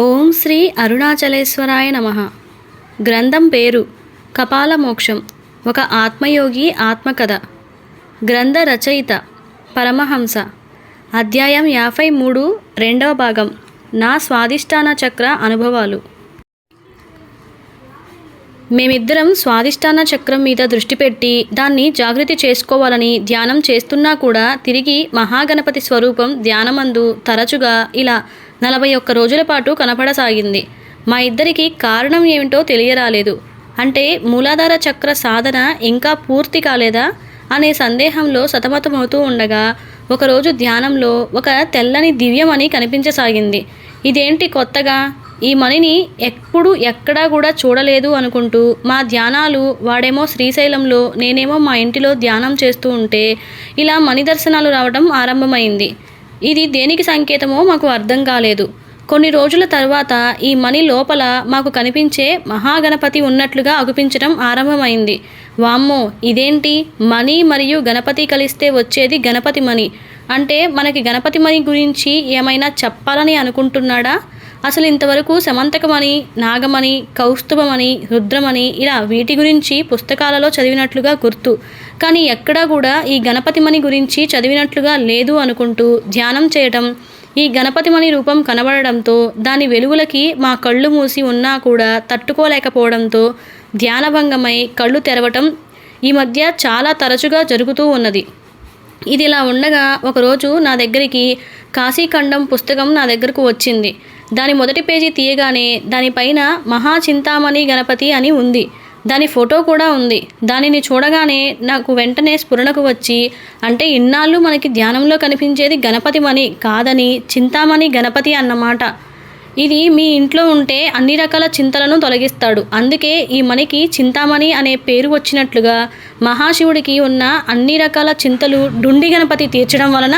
ఓం శ్రీ అరుణాచలేశ్వరాయ నమ. గ్రంథం పేరు కపాల మోక్షం ఒక ఆత్మయోగి ఆత్మకథ. గ్రంథ రచయిత పరమహంస. అధ్యాయం యాభై మూడు రెండవ భాగం నా స్వాదిష్టాన చక్ర అనుభవాలు. మేమిద్దరం స్వాదిష్టాన చక్రం మీద దృష్టి పెట్టి దాన్ని జాగృతి చేసుకోవాలని ధ్యానం చేస్తున్నా కూడా తిరిగి మహాగణపతి స్వరూపం ధ్యానమందు తరచుగా ఇలా నలభై ఒక్క రోజుల పాటు కనపడసాగింది. మా ఇద్దరికి కారణం ఏమిటో తెలియరాలేదు. అంటే మూలాధార చక్ర సాధన ఇంకా పూర్తి కాలేదా? అనే సందేహంలో సతమతమవుతూ ఉండగా ఒకరోజు ధ్యానంలో ఒక తెల్లని దివ్యమణి కనిపించసాగింది. ఇదేంటి కొత్తగా? ఈ మణిని ఎప్పుడు ఎక్కడా కూడా చూడలేదు అనుకుంటూ మా ధ్యానాలు వాడేమో శ్రీశైలంలో నేనేమో మా ఇంటిలో ధ్యానం చేస్తూ ఉంటే ఇలా మణి దర్శనాలు రావడం ఆరంభమైంది. ఇది దేనికి సంకేతమో మాకు అర్థం కాలేదు. కొన్ని రోజుల తర్వాత ఈ మణి లోపల మాకు కనిపించే మహాగణపతి ఉన్నట్లుగా అగుపించడం ఆరంభమైంది. వామ్మో ఇదేంటి? మణి మరియు గణపతి కలిస్తే వచ్చేది గణపతి మణి. అంటే మనకి గణపతి మణి గురించి ఏమైనా చెప్పాలని అనుకుంటున్నాడా? అసలు ఇంతవరకు సమంతకమణి నాగమణి కౌస్తుభమని రుద్రమణి ఇలా వీటి గురించి పుస్తకాలలో చదివినట్లుగా గుర్తు. కానీ ఎక్కడా కూడా ఈ గణపతిమణి గురించి చదివినట్లుగా లేదు అనుకుంటూ ధ్యానం చేయటం ఈ గణపతిమణి రూపం కనబడడంతో దాని వెలుగులకి మా కళ్ళు మూసి ఉన్నా కూడా తట్టుకోలేకపోవడంతో ధ్యానభంగమై కళ్ళు తెరవటం ఈ మధ్య చాలా తరచుగా జరుగుతూ ఉన్నది. ఇది ఇలా ఉండగా ఒకరోజు నా దగ్గరికి కాశీఖండం పుస్తకం నా దగ్గరకు వచ్చింది. దాని మొదటి పేజీ తీయగానే దానిపైన మహాచింతామణి గణపతి అని ఉంది. దాని ఫోటో కూడా ఉంది. దానిని చూడగానే నాకు వెంటనే స్ఫురణకు వచ్చి అంటే ఇన్నాళ్ళు మనకి ధ్యానంలో కనిపించేది గణపతి మణి కాదని చింతామణి గణపతి అన్నమాట. ఇది మీ ఇంట్లో ఉంటే అన్ని రకాల చింతలను తొలగిస్తాడు. అందుకే ఈ మణికి చింతామణి అనే పేరు వచ్చినట్లుగా మహాశివుడికి ఉన్న అన్ని రకాల చింతలు డుండి గణపతి తీర్చడం వలన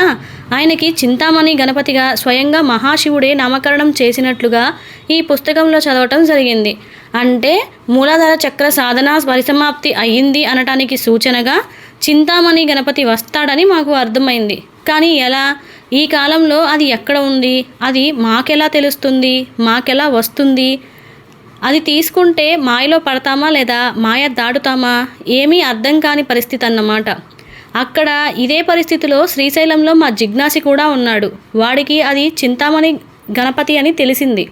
ఆయనకి చింతామణి గణపతిగా స్వయంగా మహాశివుడే నామకరణం చేసినట్లుగా ఈ పుస్తకంలో చదవటం జరిగింది. అంటే మూలాధార చక్ర సాధన పరిసమాప్తి అయ్యింది అనటానికి సూచనగా చింతామణి గణపతి వస్తాడని మాకు అర్థమైంది. కానీ ఎలా? ఈ కాలంలో అది ఎక్కడ ఉంది? అది మాకెలా తెలుస్తుంది? మాకెలా వస్తుంది? అది తీసుకుంటే మాయలో పడతామా లేదా? మాయ దాటుతామా? ఏమీ అర్థం కాని పరిస్థితి అన్నమాట. అక్కడ ఇదే పరిస్థితిలో శ్రీశైలంలో మా జిజ్ఞాసి కూడా ఉన్నాడు. వాడికి అది చింతామణి గణపతి అని తెలిసింది.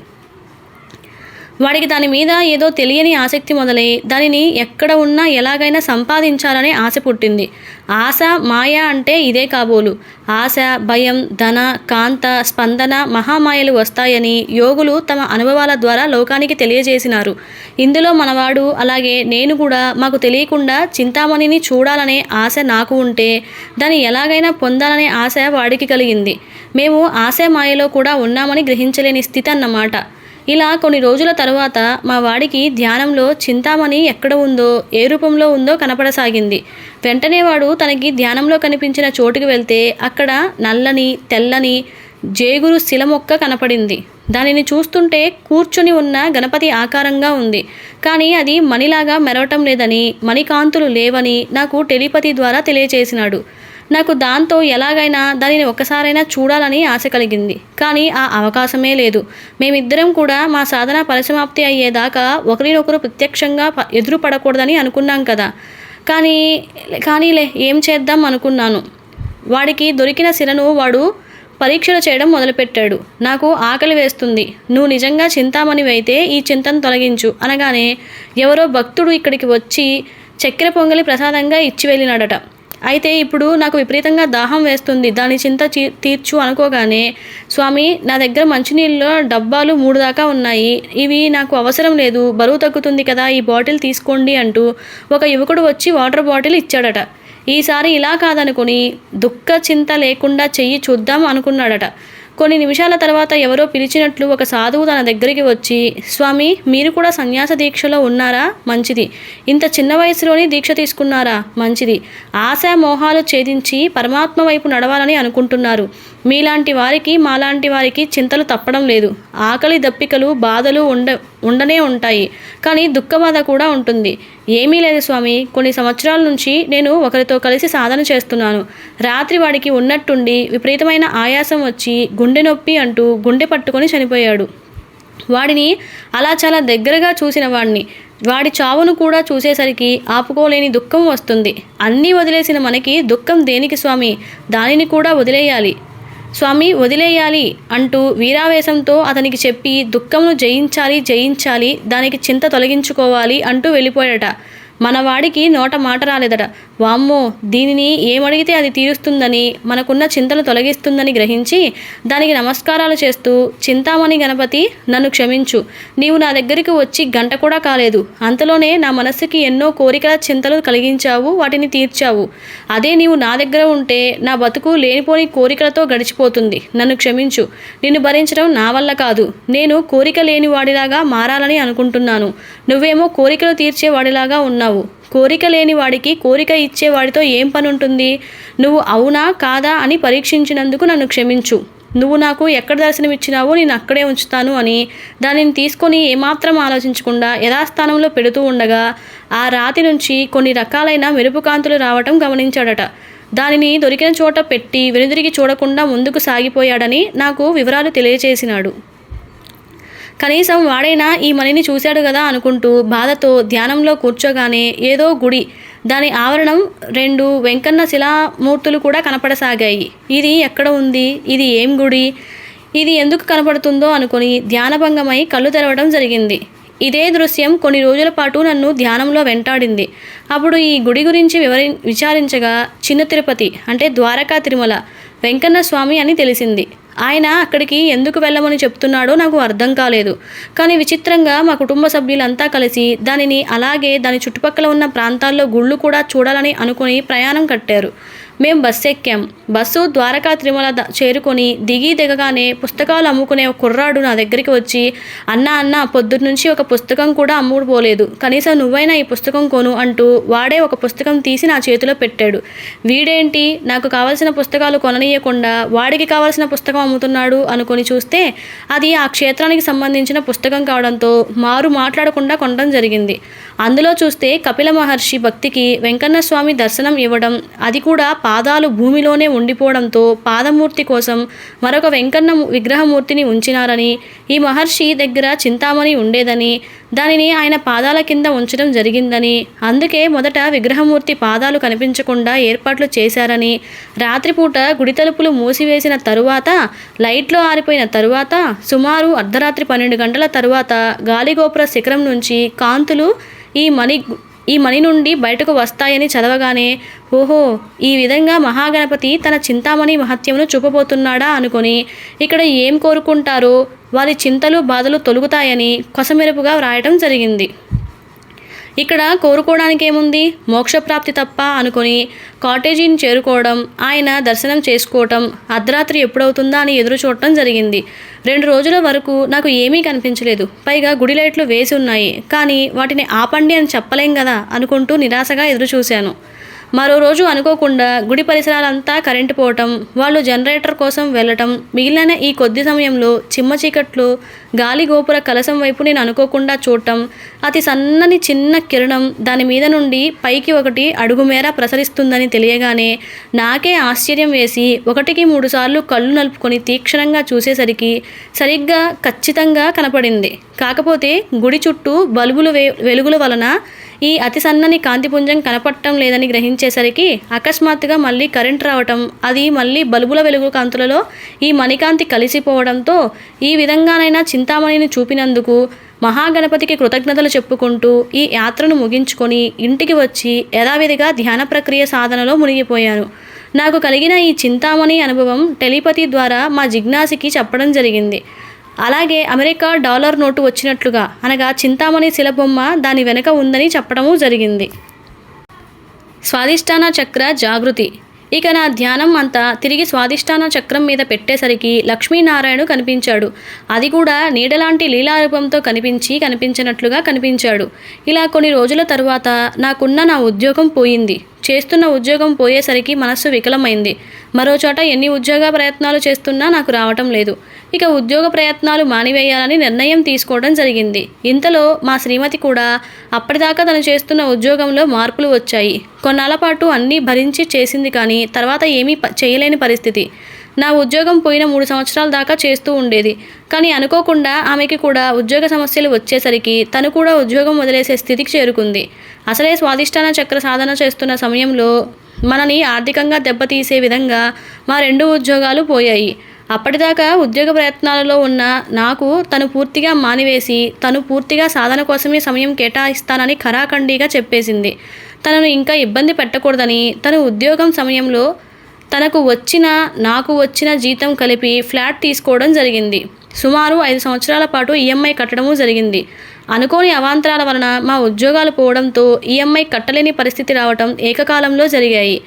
వాడికి దాని మీద ఏదో తెలియని ఆసక్తి మొదలై దానిని ఎక్కడ ఉన్నా ఎలాగైనా సంపాదించాలనే ఆశ పుట్టింది. ఆశ మాయ అంటే ఇదే కాబోలు. ఆశ భయం ధన కాంత స్పందన మహామాయలు వస్తాయని యోగులు తమ అనుభవాల ద్వారా లోకానికి తెలియజేసినారు. ఇందులో మనవాడు అలాగే నేను కూడా మాకు తెలియకుండా చింతామణిని చూడాలనే ఆశ నాకు ఉంటే దాన్ని ఎలాగైనా పొందాలనే ఆశ వాడికి కలిగింది. మేము ఆశ మాయలో కూడా ఉన్నామని గ్రహించలేని స్థితి అన్నమాట. ఇలా కొన్ని రోజుల తరువాత మా వాడికి ధ్యానంలో చింతామణి ఎక్కడ ఉందో ఏ రూపంలో ఉందో కనపడసాగింది. వెంటనే వాడు తనకి ధ్యానంలో కనిపించిన చోటుకి వెళ్తే అక్కడ నల్లని తెల్లని జేగురు శిల మొక్క కనపడింది. దానిని చూస్తుంటే కూర్చొని ఉన్న గణపతి ఆకారంగా ఉంది. కానీ అది మణిలాగా మెరవటం లేదని మణికాంతులు లేవని నాకు టెలిపతి ద్వారా తెలియచేసినాడు. నాకు దాంతో ఎలాగైనా దానిని ఒక్కసారైనా చూడాలని ఆశ కలిగింది. కానీ ఆ అవకాశమే లేదు. మేమిద్దరం కూడా మా సాధన పరిసమాప్తి అయ్యేదాకా ఒకరినొకరు ప్రత్యక్షంగా ప- ఎదురు పడకూడదని అనుకున్నాం కదా. కానీ కానీలే ఏం చేద్దాం అనుకున్నాను. వాడికి దొరికిన శిలను వాడు పరీక్షలు చేయడం మొదలుపెట్టాడు. నాకు ఆకలి వేస్తుంది. నువ్వు నిజంగా చింతామణివైతే ఈ చింతను తొలగించు అనగానే ఎవరో భక్తుడు ఇక్కడికి వచ్చి చక్కెర పొంగలి ప్రసాదంగా ఇచ్చి వెళ్ళినాడట. అయితే ఇప్పుడు నాకు విపరీతంగా దాహం వేస్తుంది. దాని చింత తీర్చు అనుకోగానే స్వామి నా దగ్గర మంచినీళ్ళలో డబ్బాలు మూడు దాకా ఉన్నాయి. ఇవి నాకు అవసరం లేదు. బరువు తగ్గుతుంది కదా ఈ బాటిల్ తీసుకోండి అంటూ ఒక యువకుడు వచ్చి వాటర్ బాటిల్ ఇచ్చాడట. ఈసారి ఇలా కాదనుకుని దుఃఖ చింత లేకుండా చెయ్యి చూద్దాం అనుకున్నాడట. కొన్ని నిమిషాల తర్వాత ఎవరో పిలిచినట్లు ఒక సాధువు తన దగ్గరికి వచ్చి స్వామి మీరు కూడా సన్యాస దీక్షలో ఉన్నారా? మంచిది. ఇంత చిన్న వయసులోని దీక్ష తీసుకున్నారా? మంచిది. ఆశా మోహాలు ఛేదించి పరమాత్మ వైపు నడవాలని అనుకుంటున్నారు. మీలాంటి వారికి మాలాంటి వారికి చింతలు తప్పడం లేదు. ఆకలి దప్పికలు బాధలు ఉండ ఉండనే ఉంటాయి. కానీ దుఃఖబాధ కూడా ఉంటుంది. ఏమీ లేదు స్వామి. కొన్ని సంవత్సరాల నుంచి నేను ఒకరితో కలిసి సాధన చేస్తున్నాను. రాత్రి వాడికి ఉన్నట్టుండి విపరీతమైన ఆయాసం వచ్చి గుండె నొప్పి అంటూ గుండె పట్టుకొని చనిపోయాడు. వాడిని అలా చాలా దగ్గరగా చూసిన వాడిని వాడి చావును కూడా చూసేసరికి ఆపుకోలేని దుఃఖం వస్తుంది. అన్నీ వదిలేసిన మనకి దుఃఖం దేనికి స్వామి? దానిని కూడా వదిలేయాలి. స్వామి వదిలేయాలి అంటూ వీరావేశంతో అతనికి చెప్పి దుఃఖమును జయించాలి జయించాలి దానికి చింత తొలగించుకోవాలి అంటూ వెళ్ళిపోయాడట. మనవాడికి నోట మాట రాలేదట. వామ్మో దీనిని ఏమడిగితే అది తీరుస్తుందని మనకున్న చింతను తొలగిస్తుందని గ్రహించి దానికి నమస్కారాలు చేస్తూ చింతామణి గణపతి నన్ను క్షమించు. నీవు నా దగ్గరికి వచ్చి గంట కూడా కాలేదు. అంతలోనే నా మనస్సుకి ఎన్నో కోరికల చింతలు కలిగించావు వాటిని తీర్చావు. అదే నీవు నా దగ్గర ఉంటే నా బతుకు లేనిపోని కోరికలతో గడిచిపోతుంది. నన్ను క్షమించు. నిన్ను భరించడం నా వల్ల కాదు. నేను కోరిక లేనివాడిలాగా మారాలని అనుకుంటున్నాను. నువ్వేమో కోరికలు తీర్చేవాడిలాగా ఉన్నావు. కోరిక లేని వాడికి కోరిక ఇచ్చేవాడితో ఏం పని ఉంటుంది నువ్వు అవునా కాదా అని పరీక్షించినందుకు నన్ను క్షమించు. నువ్వు నాకు ఎక్కడ దర్శనమిచ్చినావో నేను అక్కడే ఉంచుతాను అని దానిని తీసుకొని ఏమాత్రం ఆలోచించకుండా యథాస్థానంలో పెడుతూ ఉండగా ఆ రాతి నుంచి కొన్ని రకాలైన మెరుపు కాంతులు రావటం గమనించాడట. దానిని దొరికిన చోట పెట్టి వెనుదిరిగి చూడకుండా ముందుకు సాగిపోయాడని నాకు వివరాలు తెలియజేసినాడు కనీసం వాడైనా ఈ మణిని చూశాడు కదా అనుకుంటూ బాధతో ధ్యానంలో కూర్చోగానే ఏదో గుడి దాని ఆవరణం రెండు వెంకన్న శిలామూర్తులు కూడా కనపడసాగాయి. ఇది ఎక్కడ ఉంది? ఇది ఏం గుడి? ఇది ఎందుకు కనపడుతుందో అనుకుని ధ్యానభంగమై కళ్ళు తెరవడం జరిగింది. ఇదే దృశ్యం కొన్ని రోజుల పాటు నన్ను ధ్యానంలో వెంటాడింది. అప్పుడు ఈ గుడి గురించి వివరి విచారించగా చిన్న తిరుపతి అంటే ద్వారకా తిరుమల వెంకన్న స్వామి అని తెలిసింది. ఆయన అక్కడికి ఎందుకు వెళ్ళమని చెప్తున్నాడో నాకు అర్థం కాలేదు. కానీ విచిత్రంగా మా కుటుంబ సభ్యులంతా కలిసి దానిని అలాగే దాని చుట్టుపక్కల ఉన్న ప్రాంతాల్లో గుళ్ళు కూడా చూడాలని అనుకుని ప్రయాణం కట్టారు. మేము బస్సు ఎక్కాం. బస్సు ద్వారకా తిరుమల చేరుకొని దిగి దిగగానే పుస్తకాలు అమ్ముకునే ఒక కుర్రాడు నా దగ్గరికి వచ్చి అన్న అన్న పొద్దున్న నుంచి ఒక పుస్తకం కూడా అమ్ముడు పోలేదు కనీసం నువ్వైనా ఈ పుస్తకం కొను అంటూ వాడే ఒక పుస్తకం తీసి నా చేతిలో పెట్టాడు. వీడేంటి? నాకు కావాల్సిన పుస్తకాలు కొననీయకుండా వాడికి కావాల్సిన పుస్తకం అమ్ముతున్నాడు అనుకొని చూస్తే అది ఆ క్షేత్రానికి సంబంధించిన పుస్తకం కావడంతో మారు మాట్లాడకుండా కొనడం జరిగింది. అందులో చూస్తే కపిల మహర్షి భక్తికి వెంకన్న స్వామి దర్శనం ఇవ్వడం అది కూడా పాదాలు భూమిలోనే ఉండిపోవడంతో పాదమూర్తి కోసం మరొక వెంకన్న విగ్రహమూర్తిని ఉంచినారని ఈ మహర్షి దగ్గర చింతామణి ఉండేదని దానిని ఆయన పాదాల కింద ఉంచడం జరిగిందని అందుకే మొదట విగ్రహమూర్తి పాదాలు కనిపించకుండా ఏర్పాట్లు చేశారని రాత్రిపూట గుడి తలుపులు మూసివేసిన తరువాత లైట్లు ఆరిపోయిన తరువాత సుమారు అర్ధరాత్రి పన్నెండు గంటల తరువాత గాలిగోపుర శిఖరం నుంచి కాంతులు ఈ మణి ఈ మణి నుండి బయటకు వస్తాయని చదవగానే ఓహో ఈ విధంగా మహాగణపతి తన చింతామణి మహత్యమును చూపబోతున్నాడా అనుకొని ఇక్కడ ఏం కోరుకుంటారో వారి చింతలు బాధలు తొలుగుతాయని కొసమెరుపుగా వ్రాయటం జరిగింది. ఇక్కడ కోరుకోవడానికి ఏముంది? మోక్షప్రాప్తి తప్ప అనుకొని కాటేజీని చేరుకోవడం ఆయన దర్శనం చేసుకోవటం అర్ధరాత్రి ఎప్పుడవుతుందా అని ఎదురు చూడటం జరిగింది. రెండు రోజుల వరకు నాకు ఏమీ కనిపించలేదు. పైగా గుడి లైట్లు వేసి ఉన్నాయి. కానీ వాటిని ఆపండి అని చెప్పలేం కదా అనుకుంటూ నిరాశగా ఎదురు చూశాను మరో రోజు అనుకోకుండా గుడి పరిసరాలంతా కరెంటు పోవటం వాళ్ళు జనరేటర్ కోసం వెళ్ళటం మిగిలిన ఈ కొద్ది సమయంలో చిమ్మ చీకట్లో గాలి గోపుర కలసం వైపు నేను అనుకోకుండా చూడటం అతి సన్నని చిన్న కిరణం దాని మీద నుండి పైకి ఒకటి అడుగు మేర ప్రసరిస్తుందని తెలియగానే నాకే ఆశ్చర్యం వేసి ఒకటికి మూడు సార్లు కళ్ళు నలుపుకొని తీక్షణంగా చూసేసరికి సరిగ్గా ఖచ్చితంగా కనపడింది. కాకపోతే గుడి చుట్టూ బల్బులు వెలుగుల వలన ఈ అతి సన్నని కాంతిపుంజం కనపడటం లేదని గ్రహించేసరికి అకస్మాత్తుగా మళ్ళీ కరెంట్ రావటం అది మళ్ళీ బల్బుల వెలుగు కాంతులలో ఈ మణికాంతి కలిసిపోవడంతో ఈ విధంగానైనా చింతామణిని చూపినందుకు మహాగణపతికి కృతజ్ఞతలు చెప్పుకుంటూ ఈ యాత్రను ముగించుకొని ఇంటికి వచ్చి యథావిధిగా ధ్యాన ప్రక్రియ సాధనలో మునిగిపోయాను నాకు కలిగిన ఈ చింతామణి అనుభవం టెలిపతి ద్వారా మా జిజ్ఞాసికి చెప్పడం జరిగింది. అలాగే అమెరికా డాలర్ నోటు వచ్చినట్లుగా అనగా చింతామణి శిలబొమ్మ దాని వెనుక ఉందని చెప్పడము జరిగింది. స్వాదిష్టాన చక్ర జాగృతి. ఇక నా ధ్యానం అంతా తిరిగి స్వాదిష్టాన చక్రం మీద పెట్టేసరికి లక్ష్మీనారాయణ కనిపించాడు. అది కూడా నీడలాంటి లీలారూపంతో కనిపించి కనిపించినట్లుగా కనిపించాడు. ఇలా కొన్ని రోజుల తరువాత నాకున్న నా ఉద్యోగం పోయింది. చేస్తున్న ఉద్యోగం పోయేసరికి మనస్సు వికలమైంది. మరోచోట ఎన్ని ఉద్యోగ ప్రయత్నాలు చేస్తున్నా నాకు రావటం లేదు. ఇక ఉద్యోగ ప్రయత్నాలు మానివేయాలని నిర్ణయం తీసుకోవడం జరిగింది. ఇంతలో మా శ్రీమతి కూడా అప్పటిదాకా తను చేస్తున్న ఉద్యోగంలో మార్పులు వచ్చాయి. కొన్నాళ్ళ పాటు అన్నీ భరించి చేసింది కానీ తర్వాత ఏమీ చేయలేని పరిస్థితి. నా ఉద్యోగం పోయిన మూడు సంవత్సరాల దాకా చేస్తూ ఉండేది. కానీ అనుకోకుండా ఆమెకి కూడా ఉద్యోగ సమస్యలు వచ్చేసరికి తను కూడా ఉద్యోగం వదిలేసే స్థితికి చేరుకుంది. అసలే స్వాదిష్టాన చక్ర సాధన చేస్తున్న సమయంలో మనని ఆర్థికంగా దెబ్బతీసే విధంగా మా రెండు ఉద్యోగాలు పోయాయి. అప్పటిదాకా ఉద్యోగ ప్రయత్నాలలో ఉన్న నాకు తను పూర్తిగా మానివేసి తను పూర్తిగా సాధన కోసమే సమయం కేటాయిస్తానని ఖరాఖండిగా చెప్పేసింది. తనను ఇంకా ఇబ్బంది పెట్టకూడదని తను ఉద్యోగం సమయంలో తనకు వచ్చిన నాకు వచ్చిన జీతం కలిపి ఫ్లాట్ తీసుకోవడం జరిగింది. సుమారు ఐదు సంవత్సరాల పాటు ఈఎంఐ కట్టడము జరిగింది. అనుకోని అవాంతరాల వలన మా ఉద్యోగాలు పోవడంతో ఈఎంఐ కట్టలేని పరిస్థితి రావటం ఏకకాలంలో జరిగాయి.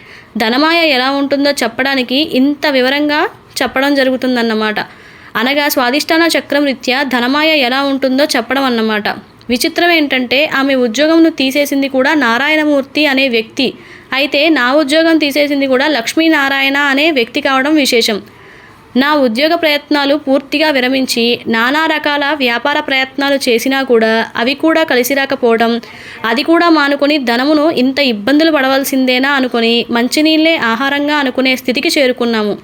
ధనమాయ ఎలా ఉంటుందో చెప్పడానికి ఇంత వివరంగా చెప్పడం జరుగుతుందన్నమాట. అనగా స్వాదిష్టాన చక్రం రీత్యా ధనమాయ ఎలా ఉంటుందో చెప్పడం అన్నమాట. విచిత్రం ఏంటంటే ఆమె ఉద్యోగంను తీసేసింది కూడా నారాయణమూర్తి అనే వ్యక్తి. అయితే నా ఉద్యోగం తీసేసింది కూడా లక్ష్మీనారాయణ అనే వ్యక్తి కావడం విశేషం. నా ఉద్యోగ ప్రయత్నాలు పూర్తిగా విరమించి నానా రకాల వ్యాపార ప్రయత్నాలు చేసినా కూడా అవి కూడా కలిసి రాకపోవడం అది కూడా మానుకొని ధనమును ఇంత ఇబ్బందులు పడవలసిందేనా అనుకొని మంచినీళ్ళే ఆహారంగా అనుకునే స్థితికి చేరుకున్నాము.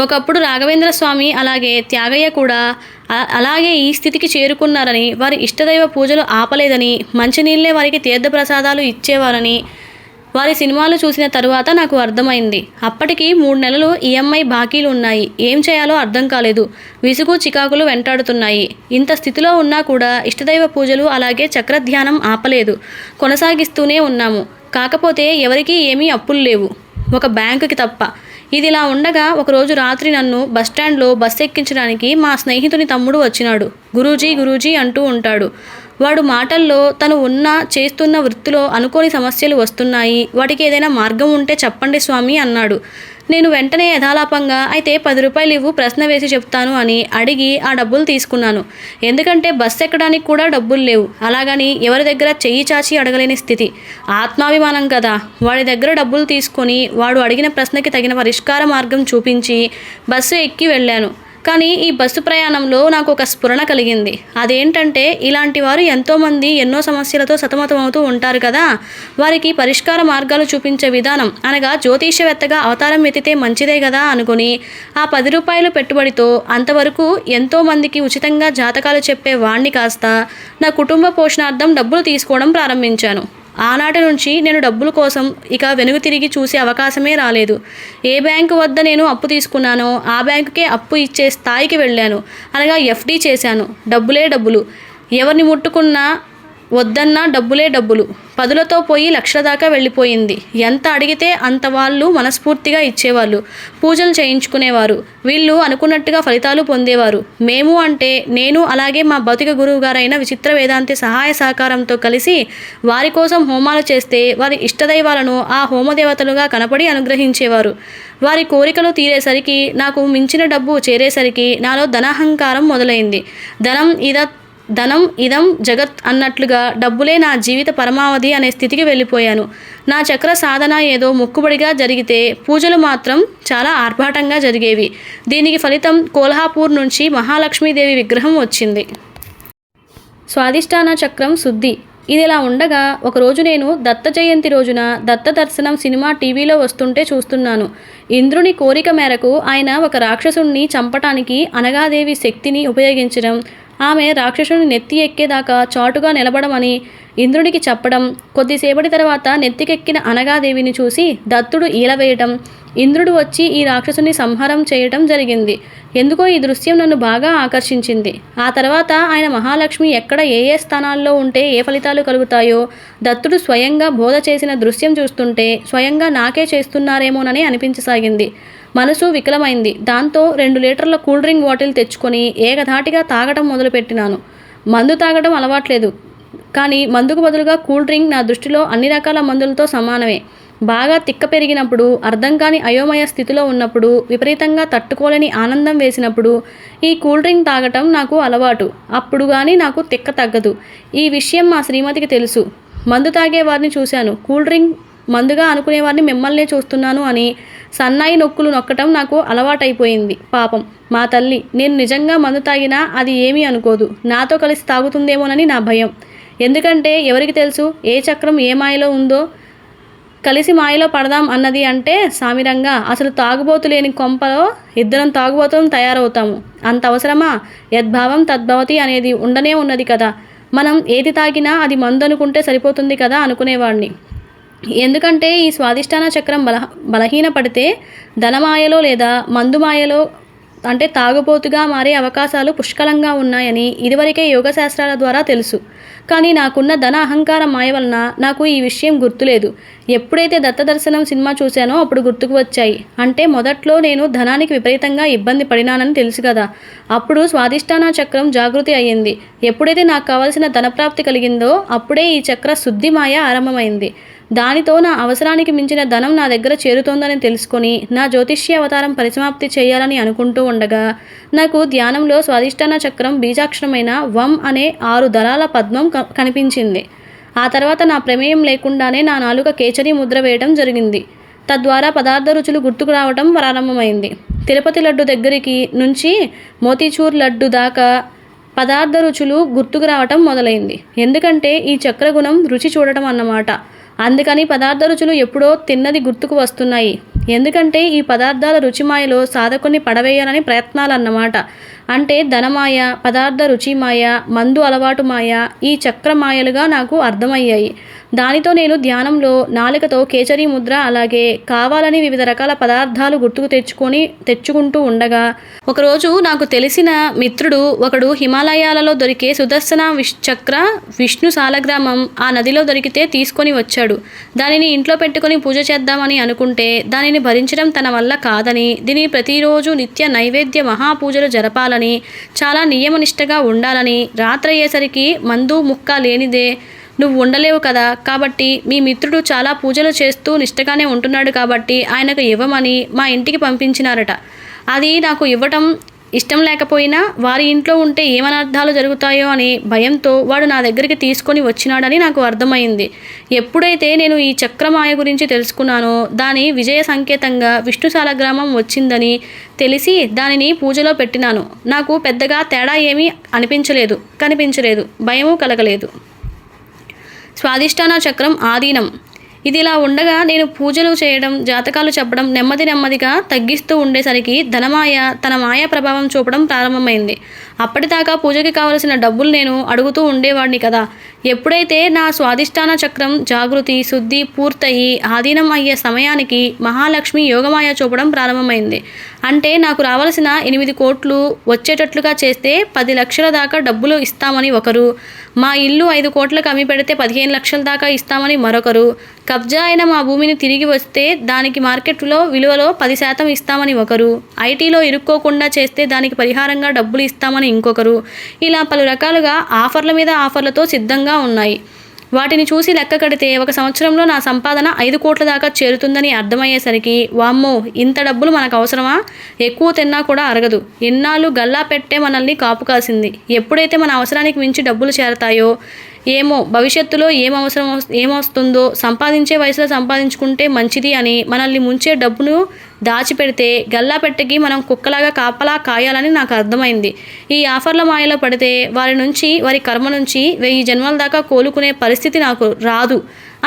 ఒకప్పుడు రాఘవేంద్ర స్వామి అలాగే త్యాగయ్య కూడా అలాగే ఈ స్థితికి చేరుకున్నారని వారి ఇష్టదైవ పూజలు ఆపలేదని మంచినీళ్ళే వారికి తీర్థప్రసాదాలు ఇచ్చేవారని వారి సినిమాలు చూసిన తరువాత నాకు అర్థమైంది. అప్పటికి మూడు నెలలు ఈఎంఐ బాకీలు ఉన్నాయి. ఏం చేయాలో అర్థం కాలేదు. విసుగు చికాకులు వెంటాడుతున్నాయి. ఇంత స్థితిలో ఉన్నా కూడా ఇష్టదైవ పూజలు అలాగే చక్రధ్యానం ఆపలేదు. కొనసాగిస్తూనే ఉన్నాము. కాకపోతే ఎవరికీ ఏమీ అప్పులు లేవు. ఒక బ్యాంకుకి తప్ప. ఇది ఇలా ఉండగా ఒకరోజు రాత్రి నన్ను బస్టాండ్లో బస్ ఎక్కించడానికి మా స్నేహితుని తమ్ముడు వచ్చినాడు. గురూజీ గురూజీ అంటూ ఉంటాడు. వాడు మాటల్లో తను ఉన్న చేస్తున్న వృత్తిలో అనుకోని సమస్యలు వస్తున్నాయి. వాటికి ఏదైనా మార్గం ఉంటే చెప్పండి స్వామి అన్నాడు. నేను వెంటనే యథాలాపంగా అయితే పది రూపాయలు ఇవ్వు ప్రశ్న వేసి చెప్తాను అని అడిగి ఆ డబ్బులు తీసుకున్నాను. ఎందుకంటే బస్సు ఎక్కడానికి కూడా డబ్బులు లేవు. అలాగని ఎవరి దగ్గర చెయ్యి చాచి అడగలేని స్థితి. ఆత్మాభిమానం కదా. వాడి దగ్గర డబ్బులు తీసుకొని వాడు అడిగిన ప్రశ్నకి తగిన పరిష్కార మార్గం చూపించి బస్సు ఎక్కి వెళ్ళాను. కానీ ఈ బస్సు ప్రయాణంలో నాకు ఒక స్ఫురణ కలిగింది. అదేంటంటే ఇలాంటి వారు ఎంతోమంది ఎన్నో సమస్యలతో సతమతమవుతూ ఉంటారు కదా. వారికి పరిష్కార మార్గాలు చూపించే విధానం అనగా జ్యోతిష్యవేత్తగా అవతారం ఎత్తితే మంచిదే కదా అనుకుని ఆ పది రూపాయలు పెట్టుబడితో అంతవరకు ఎంతోమందికి ఉచితంగా జాతకాలు చెప్పే వాణ్ణి కాస్త నా కుటుంబ పోషణార్థం డబ్బులు తీసుకోవడం ప్రారంభించాను. ఆనాటి నుంచి నేను డబ్బుల కోసం ఇక వెనుక తిరిగి చూసే అవకాశమే రాలేదు. ఏ బ్యాంకు వద్ద నేను అప్పు తీసుకున్నానో ఆ బ్యాంకుకే అప్పు ఇచ్చే స్థాయికి వెళ్ళాను. అనగా ఎఫ్డి చేశాను. డబ్బులే డబ్బులు. ఎవరిని ముట్టుకున్నా వద్దన్నా డబ్బులే డబ్బులు. పదులతో పోయి లక్షల దాకా వెళ్ళిపోయింది. ఎంత అడిగితే అంత వాళ్ళు మనస్ఫూర్తిగా ఇచ్చేవాళ్ళు. పూజలు చేయించుకునేవారు. వీళ్ళు అనుకున్నట్టుగా ఫలితాలు పొందేవారు. మేము అంటే నేను అలాగే మా భౌతిక గురువు గారైన విచిత్ర వేదాంతి సహాయ సహకారంతో కలిసి వారి కోసం హోమాలు చేస్తే వారి ఇష్టదైవాలను ఆ హోమదేవతలుగా కనపడి అనుగ్రహించేవారు. వారి కోరికలు తీరేసరికి నాకు మించిన డబ్బు చేరేసరికి నాలో ధనాహంకారం మొదలైంది. ధనం ఇద ధనం ఇదం జగత్ అన్నట్లుగా డబ్బులే నా జీవిత పరమావధి అనే స్థితికి వెళ్ళిపోయాను. నా చక్ర సాధన ఏదో మొక్కుబడిగా జరిగితే పూజలు మాత్రం చాలా ఆర్భాటంగా జరిగేవి. దీనికి ఫలితం కోల్హాపూర్ నుంచి మహాలక్ష్మీదేవి విగ్రహం వచ్చింది. స్వాదిష్టాన చక్రం శుద్ధి. ఇది ఇలా ఉండగా ఒకరోజు నేను దత్త జయంతి రోజున దత్త దర్శనం సినిమా టీవీలో వస్తుంటే చూస్తున్నాను. ఇంద్రుని కోరిక మేరకు ఆయన ఒక రాక్షసుణ్ణి చంపటానికి అనగాదేవి శక్తిని ఉపయోగించడం ఆమె రాక్షసుని నెత్తి ఎక్కేదాకా చాటుగా నిలబడమని ఇంద్రుడికి చెప్పడం కొద్దిసేపటి తర్వాత నెత్తికెక్కిన అనగాదేవిని చూసి దత్తుడు ఈలవేయటం ఇంద్రుడు వచ్చి ఈ రాక్షసుని సంహారం చేయటం జరిగింది. ఎందుకో ఈ దృశ్యం నన్ను బాగా ఆకర్షించింది. ఆ తర్వాత ఆయన మహాలక్ష్మి ఎక్కడ ఏ ఏ స్థానాల్లో ఉంటే ఏ ఫలితాలు కలుగుతాయో దత్తుడు స్వయంగా బోధ చేసిన దృశ్యం చూస్తుంటే స్వయంగా నాకే చేస్తున్నారేమోనని అనిపించసాగింది. మనసు వికలమైంది. దాంతో రెండు లీటర్ల కూల్ డ్రింక్ బాటిల్ తెచ్చుకొని ఏకధాటిగా తాగటం మొదలుపెట్టినాను. మందు తాగడం అలవాట్లేదు. కానీ మందుకు బదులుగా కూల్ డ్రింక్ నా దృష్టిలో అన్ని రకాల మందులతో సమానమే. బాగా తిక్క పెరిగినప్పుడు అర్థం కాని అయోమయ స్థితిలో ఉన్నప్పుడు విపరీతంగా తట్టుకోలేని ఆనందం వేసినప్పుడు ఈ కూల్ డ్రింక్ తాగటం నాకు అలవాటు. అప్పుడు కానీ నాకు తిక్క తగ్గదు. ఈ విషయం మా శ్రీమతికి తెలుసు. మందు తాగే వారిని చూశాను. కూల్ డ్రింక్ మందుగా అనుకునేవారిని మిమ్మల్నే చూస్తున్నాను అని సన్నాయి నొక్కులు నొక్కటం నాకు అలవాటైపోయింది పాపం. మా తల్లి నేను నిజంగా మందు తాగినా అది ఏమీ అనుకోదు. నాతో కలిసి తాగుతుందేమోనని నా భయం. ఎందుకంటే ఎవరికి తెలుసు ఏ చక్రం ఏ మాయలో ఉందో కలిసి మాయలో పడదాం అన్నది అంటే సామిరంగా అసలు తాగుబోతు లేని కొంపలో ఇద్దరం తాగుబోతులను తయారవుతాము. అంత అవసరమా? యద్భావం తద్భవతి అనేది ఉండనే ఉన్నది కదా. మనం ఏది తాగినా అది మందు అనుకుంటే సరిపోతుంది కదా అనుకునేవాడిని ఎందుకంటే ఈ స్వాదిష్టాన చక్రం బల బలహీనపడితే ధనమాయలో లేదా మందుమాయలో అంటే తాగుబోతుగా మారే అవకాశాలు పుష్కలంగా ఉన్నాయని ఇదివరకే యోగ శాస్త్రాల ద్వారా తెలుసు. కానీ నాకున్న ధన అహంకార మాయ వలన నాకు ఈ విషయం గుర్తులేదు. ఎప్పుడైతే దత్తదర్శనం సినిమా చూశానో అప్పుడు గుర్తుకు వచ్చాయి. అంటే మొదట్లో నేను ధనానికి విపరీతంగా ఇబ్బంది పడినానని తెలుసు కదా. అప్పుడు స్వాదిష్టాన చక్రం జాగృతి అయ్యింది. ఎప్పుడైతే నాకు కావాల్సిన ధనప్రాప్తి కలిగిందో అప్పుడే ఈ చక్ర శుద్ధి మాయ ఆరంభమైంది. దానితో నా అవసరానికి మించిన ధనం నా దగ్గర చేరుతోందని తెలుసుకొని నా జ్యోతిష్య అవతారం పరిసమాప్తి చేయాలని అనుకుంటూ ఉండగా నాకు ధ్యానంలో స్వాధిష్టాన చక్రం బీజాక్షరమైన వం అనే ఆరు దళాల పద్మం క- కనిపించింది. ఆ తర్వాత నా ప్రమేయం లేకుండానే నా నాలుక కేచరి ముద్ర వేయడం జరిగింది. తద్వారా పదార్థ రుచులు గుర్తుకు రావడం ప్రారంభమైంది. తిరుపతి లడ్డు దగ్గరికి నుంచి మోతీచూర్ లడ్డు దాకా పదార్థ రుచులు గుర్తుకు రావటం మొదలైంది. ఎందుకంటే ఈ చక్రగుణం రుచి చూడటం అన్నమాట. అందుకని పదార్థ రుచులు ఎప్పుడో తిన్నది గుర్తుకు వస్తున్నాయి. ఎందుకంటే ఈ పదార్థాల రుచిమాయలో సాధకుని పడవేయాలని ప్రయత్నాలన్నమాట. అంటే ధనమాయ పదార్థ రుచిమాయ మందు అలవాటు మాయ ఈ చక్రమాయలుగా నాకు అర్థమయ్యాయి. దానితో నేను ధ్యానంలో నాలుకతో కేచరి ముద్ర అలాగే కావాలని వివిధ రకాల పదార్థాలు గుర్తుకు తెచ్చుకొని తెచ్చుకుంటూ ఉండగా ఒకరోజు నాకు తెలిసిన మిత్రుడు ఒకడు హిమాలయాలలో దొరికే సుదర్శన విష్ చక్ర విష్ణు సాలగ్రామం ఆ నదిలో దొరికితే తీసుకొని వచ్చాడు. దానిని ఇంట్లో పెట్టుకొని పూజ చేద్దామని అనుకుంటే దానిని భరించడం తన వల్ల కాదని దీనిని ప్రతిరోజు నిత్య నైవేద్య మహాపూజలు జరపాలని చాలా నియమనిష్టగా ఉండాలని. రాత్రయ్యేసరికి మందు ముక్క లేనిదే నువ్వు ఉండలేవు కదా. కాబట్టి మీ మిత్రుడు చాలా పూజలు చేస్తూ నిష్టగానే ఉంటున్నాడు కాబట్టి ఆయనకు ఇవ్వమని మా ఇంటికి పంపించినారట. అది నాకు ఇవ్వటం ఇష్టం లేకపోయినా వారి ఇంట్లో ఉంటే ఏమనర్థాలు జరుగుతాయో అని భయంతో వాడు నా దగ్గరికి తీసుకొని వచ్చినాడని నాకు అర్థమైంది. ఎప్పుడైతే నేను ఈ చక్రమాయ గురించి తెలుసుకున్నానో దాని విజయ సంకేతంగా విష్ణుశాల గ్రామం వచ్చిందని తెలిసి దానిని పూజలో పెట్టినాను. నాకు పెద్దగా తేడా ఏమీ అనిపించలేదు కనిపించలేదు భయము కలగలేదు. స్వాదిష్టాన చక్రం ఆధీనం. ఇది ఇలా ఉండగా నేను పూజలు చేయడం జాతకాలు చెప్పడం నెమ్మది నెమ్మదిగా తగ్గిస్తూ ఉండేసరికి ధనమాయ తన మాయా ప్రభావం చూపడం ప్రారంభమైంది. అప్పటిదాకా పూజకి కావలసిన డబ్బులు నేను అడుగుతూ ఉండేవాడిని కదా. ఎప్పుడైతే నా స్వాధిష్టాన చక్రం జాగృతి శుద్ధి పూర్తయి ఆధీనం అయ్యే సమయానికి మహాలక్ష్మి యోగమాయ చూపడం ప్రారంభమైంది. అంటే నాకు రావాల్సిన ఎనిమిది కోట్లు వచ్చేటట్లుగా చేస్తే పది లక్షల దాకా డబ్బులు ఇస్తామని ఒకరు మా ఇల్లు ఐదు కోట్లకు అమ్మి పెడితే పదిహేను లక్షల దాకా ఇస్తామని మరొకరు కబ్జా అయిన మా భూమిని తిరిగి వస్తే దానికి మార్కెట్లో విలువలో పది శాతం ఇస్తామని ఒకరు ఐటీలో ఇరుక్కోకుండా చేస్తే దానికి పరిహారంగా డబ్బులు ఇస్తామని ఇంకొకరు. ఇలా పలు రకాలుగా ఆఫర్ల మీద ఆఫర్లతో సిద్ధంగా ఉన్నాయి. వాటిని చూసి లెక్క కడితే ఒక సంవత్సరంలో నా సంపాదన ఐదు కోట్ల దాకా చేరుతుందని అర్థమయ్యేసరికి వామ్మో ఇంత డబ్బులు మనకు అవసరమా? ఎక్కువ తిన్నా కూడా అరగదు. ఎన్నాళ్ళు గల్లా పెట్టే మనల్ని కాపు కాసింది. ఎప్పుడైతే మన అవసరానికి మించి డబ్బులు చేరతాయో ఏమో భవిష్యత్తులో ఏం అవసరం ఏమొస్తుందో సంపాదించే వయసులో సంపాదించుకుంటే మంచిది అని మనల్ని ముంచే డబ్బును దాచిపెడితే గల్లా పెట్టకి మనం కుక్కలాగా కాపలా కాయాలని నాకు అర్థమైంది. ఈ ఆఫర్ల మాయలో పడితే వారి నుంచి వారి కర్మ నుంచి వెయ్యి జన్మల దాకా కోలుకునే పరిస్థితి నాకు రాదు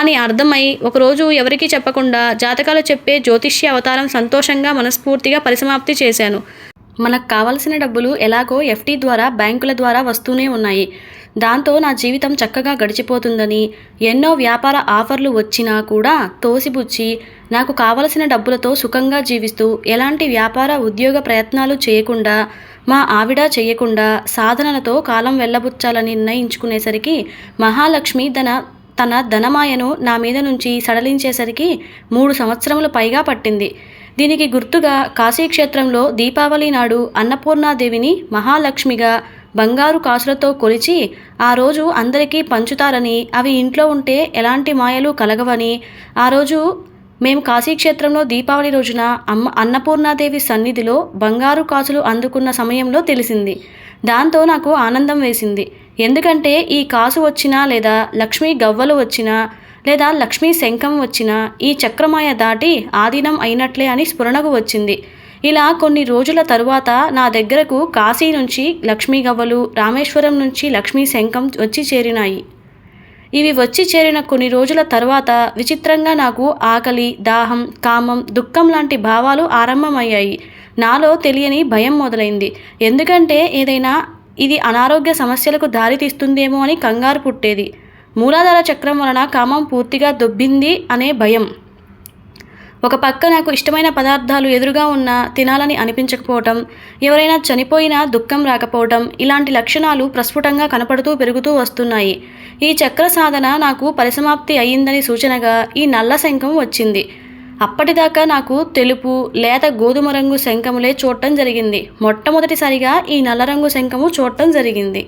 అని అర్థమై ఒకరోజు ఎవరికీ చెప్పకుండా జాతకాలు చెప్పే జ్యోతిష్య అవతారం సంతోషంగా మనస్ఫూర్తిగా పరిసమాప్తి చేశాను. మనకు కావలసిన డబ్బులు ఎలాగో ఎఫ్డీ ద్వారా బ్యాంకుల ద్వారా వస్తూనే ఉన్నాయి. దాంతో నా జీవితం చక్కగా గడిచిపోతుందని ఎన్నో వ్యాపార ఆఫర్లు వచ్చినా కూడా తోసిపుచ్చి నాకు కావలసిన డబ్బులతో సుఖంగా జీవిస్తూ ఎలాంటి వ్యాపార ఉద్యోగ ప్రయత్నాలు చేయకుండా మా ఆవిడ చేయకుండా సాధనలతో కాలం వెళ్ళబుచ్చాలని నిర్ణయించుకునేసరికి మహాలక్ష్మి తన తన ధనమాయను నా మీద నుంచి సడలించేసరికి మూడు సంవత్సరములు పైగా పట్టింది. దీనికి గుర్తుగా కాశీక్షేత్రంలో దీపావళి నాడు అన్నపూర్ణాదేవిని మహాలక్ష్మిగా బంగారు కాసులతో కొలిచి ఆ రోజు అందరికీ పంచుతారని అవి ఇంట్లో ఉంటే ఎలాంటి మాయలు కలగవని. ఆ రోజు మేము కాశీక్షేత్రంలో దీపావళి రోజున అమ్మ అన్నపూర్ణాదేవి సన్నిధిలో బంగారు కాసులు అందుకున్న సమయంలో తెలిసింది. దాంతో నాకు ఆనందం వేసింది. ఎందుకంటే ఈ కాసు వచ్చినా లేదా లక్ష్మీ గవ్వలు వచ్చినా లేదా లక్ష్మీ శంఖం వచ్చినా ఈ చక్రమాయ దాటి ఆధీనం అయినట్లే అని స్ఫురణకు వచ్చింది. ఇలా కొన్ని రోజుల తరువాత నా దగ్గరకు కాశీ నుంచి లక్ష్మీ గవ్వలు రామేశ్వరం నుంచి లక్ష్మీ శంఖం వచ్చి చేరినాయి. ఇవి వచ్చి చేరిన కొన్ని రోజుల తర్వాత విచిత్రంగా నాకు ఆకలి దాహం కామం దుఃఖం లాంటి భావాలు ఆరంభమయ్యాయి. నాలో తెలియని భయం మొదలైంది. ఎందుకంటే ఏదైనా ఇది అనారోగ్య సమస్యలకు దారితీస్తుందేమో అని కంగారు పుట్టేది. మూలాధార చక్రం వలన కామం పూర్తిగా దొబ్బింది అనే భయం. ఒక పక్క నాకు ఇష్టమైన పదార్థాలు ఎదురుగా ఉన్న తినాలని అనిపించకపోవటం ఎవరైనా చనిపోయినా దుఃఖం రాకపోవటం ఇలాంటి లక్షణాలు ప్రస్ఫుటంగా కనపడుతూ పెరుగుతూ వస్తున్నాయి. ఈ చక్ర సాధన నాకు పరిసమాప్తి అయ్యిందని సూచనగా ఈ నల్ల శంఖం వచ్చింది. అప్పటిదాకా నాకు తెలుపు లేత గోధుమ రంగు శంఖములే చూడటం జరిగింది. మొట్టమొదటిసారిగా ఈ నల్ల రంగు శంఖము చూడటం జరిగింది.